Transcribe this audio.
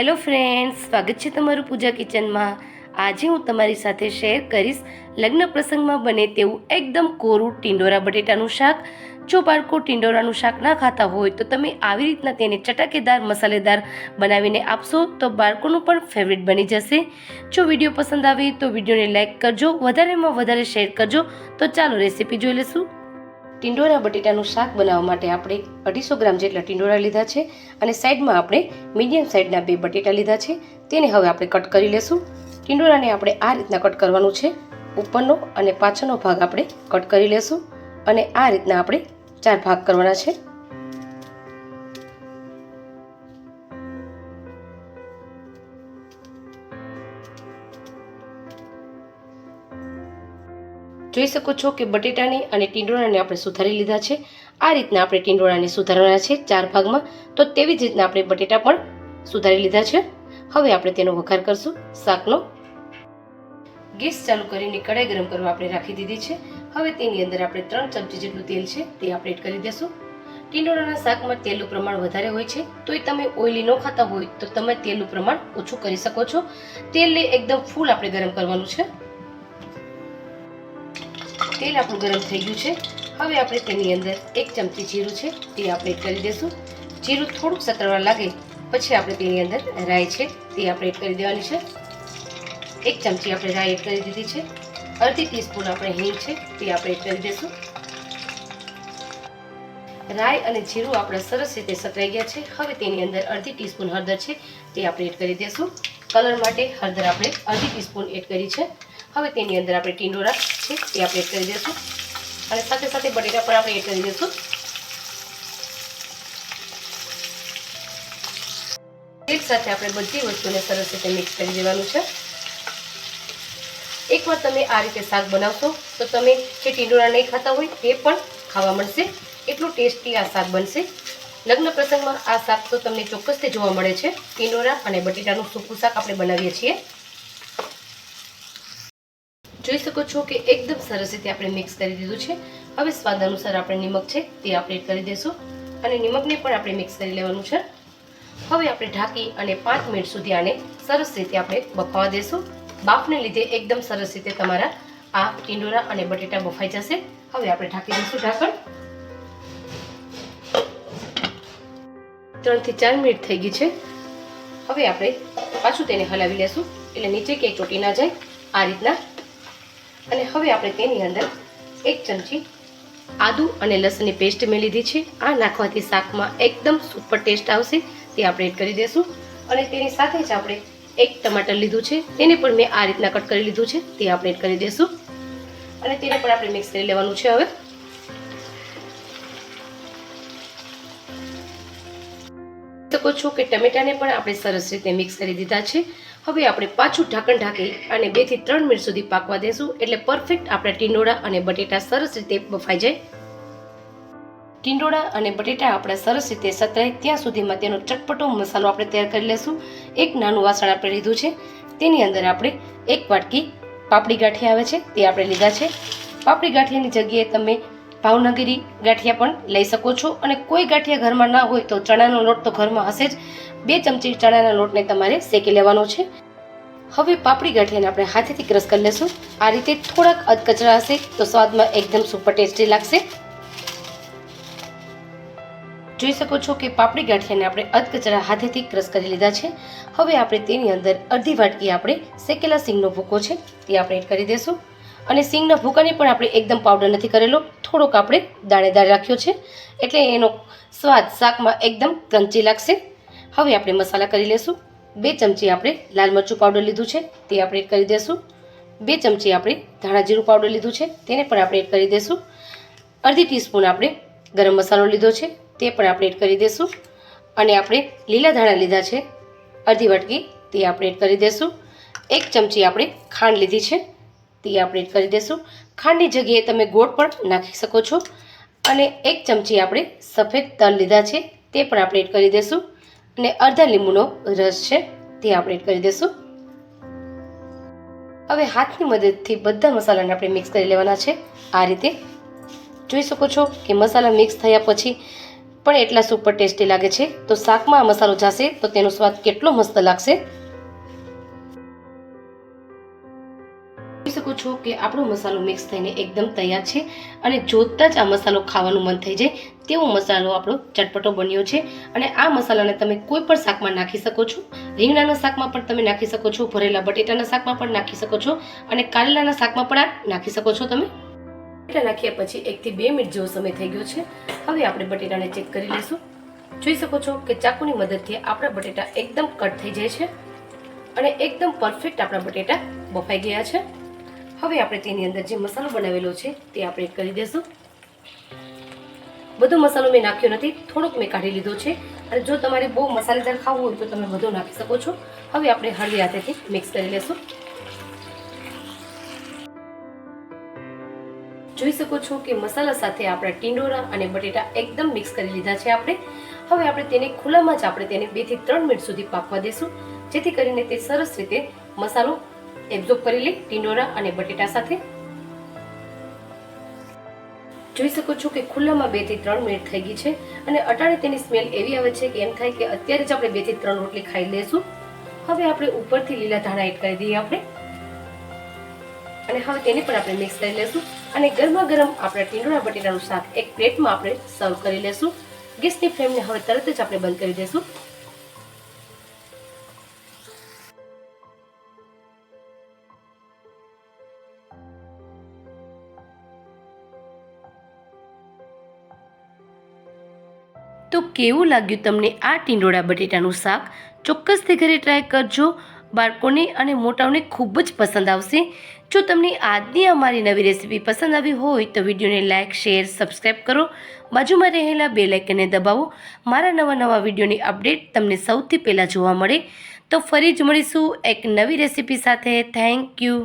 Hello friends, સ્વાગત છે તમારું પૂજા કિચનમાં. આજે હું તમારી સાથે શેર કરીશ લગ્ન પ્રસંગમાં બને તેવું એકદમ કોરું ટિંડોરા બટેટાનું શાક. જો બાળકો ટિંડોરાનું શાક ના ખાતા હોય તો તમે આવી રીતના તેને ચટાકેદાર, મસાલેદાર બનાવીને આપશો તો બાળકોનું પણ ફેવરિટ બની જશે. જો વીડિયો પસંદ આવે તો વિડીયોને લાઇક કરજો, વધારેમાં વધારે શેર કરજો. તો ચાલો રેસીપી જોઈ લઈશું. ટિંડોરા બટેટાનું શાક બનાવવા માટે આપણે અઢીસો ગ્રામ જેટલા ટિંડોરા લીધા છે અને સાઈડમાં આપણે મીડિયમ સાઈઝના બે બટેટા લીધા છે. તેને હવે આપણે કટ કરી લેશું. ટિંડોરાને આપણે આ રીતના કટ કરવાનું છે. ઉપરનો અને પાછળનો ભાગ આપણે કટ કરી લેશું અને આ રીતના આપણે ચાર ભાગ કરવાના છે. જોઈ શકો છો કે બટેટાને અને ટીંડોળાને આપણે સુધારી લીધા છે. આ રીતના આપણે ટીંડોળાને સુધારવાના છે ચાર ભાગમાં. તો તેવી જ રીતના આપણે બટેટા પણ સુધારી લીધા છે. હવે આપણે તેનો વઘાર કરશું શાકનો. ગેસ ચાલુ કરીને કડાઈ ગરમ કરવા આપણે રાખી દીધી છે. હવે તેની અંદર આપણે ત્રણ ચમચી જેટલું તેલ છે તે આપણે એડ કરી દઈશું. ટીંડોળાના શાકમાં તેલનું પ્રમાણ વધારે હોય છે, તોય તમે ઓઇલી ન ખાતા હોય તો તમે તેલનું પ્રમાણ ઓછું કરી શકો છો. તેલને એકદમ ફૂલ આપણે ગરમ કરવાનું છે. તેલ આપણું ગરમ થઈ ગયું છે. હવે આપણે તેની અંદર એક ચમચી જીરું છે, તે આપણે એડ કરી દઈશું જીરું થોડુંક સતરવા લાગે, પછી આપણે તેની અંદર રાઈ છે, તે આપણે એડ કરી દેવાની છે. એક ચમચી આપણે રાઈ એડ કરી દીધી છે. અડધી ટીસ્પૂન આપણે હિંગ છે, તે આપણે એડ કરી દઈશું રાઈ અને જીરું આપણા સરસ રીતે સતરાઈ ગયા છે. હવે તેની અંદર અડધી ટીસ્પૂન હળદર છે, તે આપણે એડ કરી દઈશું કલર માટે હળદર આપણે અડધી ટીસ્પૂન એડ કરી છે. હવે તેની અંદર આપણે ટીંડોરા છે એ આપણે એડ કરી દઈશું. અને સાથે સાથે બટેટા પણ આપણે એડ કરી દઈશું. એક સાથે આપણે બધી વસ્તુને સરસ રીતે મિક્સ કરી દેવાનું છે. એકવાર તમે આ રીતે શાક બનાવશો, તો તમે જે ટીંડોરા નહીં ખાતા હોય, તે પણ ખાવા મળશે. એટલું ટેસ્ટી આ શાક બનશે. લગ્ન પ્રસંગમાં આ શાક તો તમને ચોક્કસથી જોવા મળે છે. ટીંડોરા અને બટેટાનું સૂકું શાક આપણે બનાવીએ છીએ. જોઈ શકો છો કે એકદમ સરસ રીતે આપણે મિક્સ કરી દીધું છે. હવે સ્વાદ અનુસાર આપણે નિમક છે તે આપણે કરી દઈશું અને નિમકને પણ આપણે મિક્સ કરી લેવાનું છે. હવે આપણે ઢાંકી અને પાંચ મિનિટ સુધી આને સરસ રીતે આપણે બફાવા દઈશું બાફને લીધે એકદમ સરસ રીતે તમારા આ ટીંડોરા અને બટેટા બફાઈ જશે. હવે આપણે ઢાંકી દઈશું ઢાંકણ. ત્રણથી ચાર મિનિટ થઈ ગઈ છે. હવે આપણે પાછું તેને હલાવી લેશું. એટલે નીચે ક્યાંય ચોટી ના જાય. આ રીતના અને હવે આપણે તેની અંદર એક ચમચી આદુ અને લસણની પેસ્ટ મેં લીધી છે. આ નાખવાથી શાકમાં એકદમ સુપર ટેસ્ટ આવશે. તે આપણે એડ કરી દઈશું અને તેની સાથે જ આપણે એક ટમાટર લીધું છે. તેને પણ મેં આ રીતના કટ કરી લીધું છે. તે આપણે એડ કરી દઈશું અને તેને પણ આપણે મિક્સ કરી લેવાનું છે હવે. શકો છો કે ટમેટાને પણ આપણે સરસ રીતે મિક્સ કરી દીધા છે. હવે આપણે પાછું ઢાંકણ ઢાંકી અને બેથી ત્રણ મિનિટ સુધી પાકવા દેશું. એટલે પરફેક્ટ આપણા ટીંડોળા અને બટેટા સરસ રીતે બફાઈ જાય. ટીંડોળા અને બટેટા આપણા સરસ રીતે સતરાય ત્યાં સુધીમાં તેનો ચટપટો મસાલો આપણે તૈયાર કરી લેશું. એક નાનું વાસણ આપણે લીધું છે. તેની અંદર આપણે એક વાટકી પાપડી ગાંઠિયા આવે છે, તે આપણે લીધા છે. પાપડી ગાંઠિયાની જગ્યાએ તમે ભાવનગરી ગાંઠિયા પણ લઈ શકો છો. અને કોઈ ગાંઠિયા ઘરમાં ના હોય તો ચણાનો લોટ તો ઘરમાં હશે જ. બે ચમચી ચણાના લોટને તમારે શેકી લેવાનો છે. હવે પાપડી ગાંઠિયાને આપણે હાથેથી ક્રશ કરી લેશું. આ રીતે થોડાક અધકચરા હશે તો સ્વાદમાં એકદમ સુપર ટેસ્ટી લાગશે. જોઈ શકો છો કે પાપડી ગાંઠિયાને આપણે અધકચરા હાથેથી ક્રશ કરી લીધા છે. હવે આપણે તેની અંદર અડધી વાટકી આપણે શેકેલા સિંગનો ભૂકો છે, તે આપણે એડ કરી દઈશું અને સિંગના ભૂકાને પણ આપણે એકદમ પાવડર નથી કરેલો. થોડોક આપણે દાણેદાર રાખ્યો છે. એટલે એનો સ્વાદ શાકમાં એકદમ ક્રંચી લાગશે. હવે આપણે મસાલા કરી લેશું. બે ચમચી આપણે લાલ મરચું પાવડર લીધું છે, તે આપણે એડ કરી દઈશું બે ચમચી આપણે ધાણા જીરું પાવડર લીધું છે, તેને પણ આપણે એડ કરી દઈશું અડધી ટીસ્પૂન આપણે ગરમ મસાલો લીધો છે, તે પણ આપણે એડ કરી દઈશું અને આપણે લીલા ધાણા લીધા છે, અડધી વાટકી તે આપણે એડ કરી દઈશું એક ચમચી આપણે ખાંડ લીધી છે. તે આપણે કરી દઈશું ખાંડની જગ્યાએ તમે ગોળ પણ નાખી શકો છો. અને એક ચમચી આપણે સફેદ તલ લીધા છે, તે પણ આપણે એડ કરી દઈશું અને અડધા લીંબુનો રસ છે, તે આપણે એડ કરી દઈશું હવે હાથની મદદથી બધા મસાલાને આપણે મિક્સ કરી લેવાના છે. આ રીતે જોઈ શકો છો કે મસાલા મિક્સ થયા પછી પણ એટલા સુપર ટેસ્ટી લાગે છે. તો શાકમાં આ મસાલો જશે તો તેનો સ્વાદ કેટલો મસ્ત લાગશે. છો કે આપણો મસાલો મિક્સ થઈને એકદમ તૈયાર છે અને જોતાં જ આ મસાલો ખાવાનું મન થઈ જાય તેવો મસાલો આપણો ચટપટો બન્યો છે. અને આ મસાલાને તમે કોઈ પણ શાકમાં નાખી શકો છો. રીંગણાના શાકમાં પણ તમે નાખી શકો છો, ભરેલા બટેટાના શાકમાં પણ નાખી શકો છો અને કારેલાના શાકમાં પણ આ નાખી શકો છો તમે. બટેટા નાખ્યા પછી એકથી બે મિનિટ જેવો સમય થઈ ગયો છે. હવે આપણે બટેટાને ચેક કરી લઈશું. જોઈ શકો છો કે ચાકુની મદદથી આપણા બટેટા એકદમ કટ થઈ જાય છે અને એકદમ પરફેક્ટ આપણા બટેટા બફાઈ ગયા છે. હવે આપણે તેની અંદર જે મસાલો બનાવેલો છે તે આપણે કરી દઈશું બધો મસાલો મેં નાખ્યો નથી, થોડોક મેં કાઢી લીધો છે. અને જો તમારે બહુ મસાલેદાર ખાવું હોય તો તમે બધો નાખી શકો છો. હવે આપણે હળવી હાથેથી મિક્સ કરી લેશું. જોઈ શકો છો કે મસાલા સાથે આપણા ટીંડોરા અને બટેટા એકદમ મિક્સ કરી લીધા છે આપણે. હવે આપણે તેને ખુલ્લામાં જ આપણે તેને બેથી ત્રણ મિનિટ સુધી પાકવા દેશું. જેથી કરીને તે સરસ રીતે મસાલો એબ્ઝોર્બ કરી લે ટીંડોરા અને બટેટા સાથે. જોઈ શકો છો કે ખુલ્લામાં બેથી ત્રણ મિનિટ થઈ ગઈ છે અને અટાણે તેની સ્મેલ એવી આવે છે કે એમ થાય કે અત્યારે જ આપણે બેથી ત્રણ રોટલી ખાઈ લેશું. હવે આપણે ઉપરથી લીલા ધાણા એડ કરી દઈએ આપણે. અને હવે તેને પણ આપણે મિક્સ કરી લેશું અને ગરમા ગરમ આપણા ટીંડોળા બટેટાનું શાક એક પ્લેટમાં આપણે સર્વ કરી લેશું. ગેસની ફ્લેમને હવે તરત જ આપણે બંધ કરી દેશું. કેવું લાગ્યું તમને આ ટીંડોળા બટેટાનું શાક? ચોક્કસથી ઘરે ટ્રાય કરજો. બાળકોને અને મોટાઓને ખૂબ જ પસંદ આવશે. જો તમને આજની અમારી નવી રેસીપી પસંદ આવી હોય તો વિડીયોને લાઇક શેર સબસ્ક્રાઈબ કરો. બાજુમાં રહેલા બે લાઇકને દબાવો. મારા નવા નવા વિડીયોની અપડેટ તમને સૌથી પહેલાં જોવા મળે. તો ફરી જ મળીશું એક નવી રેસીપી સાથે. Thank you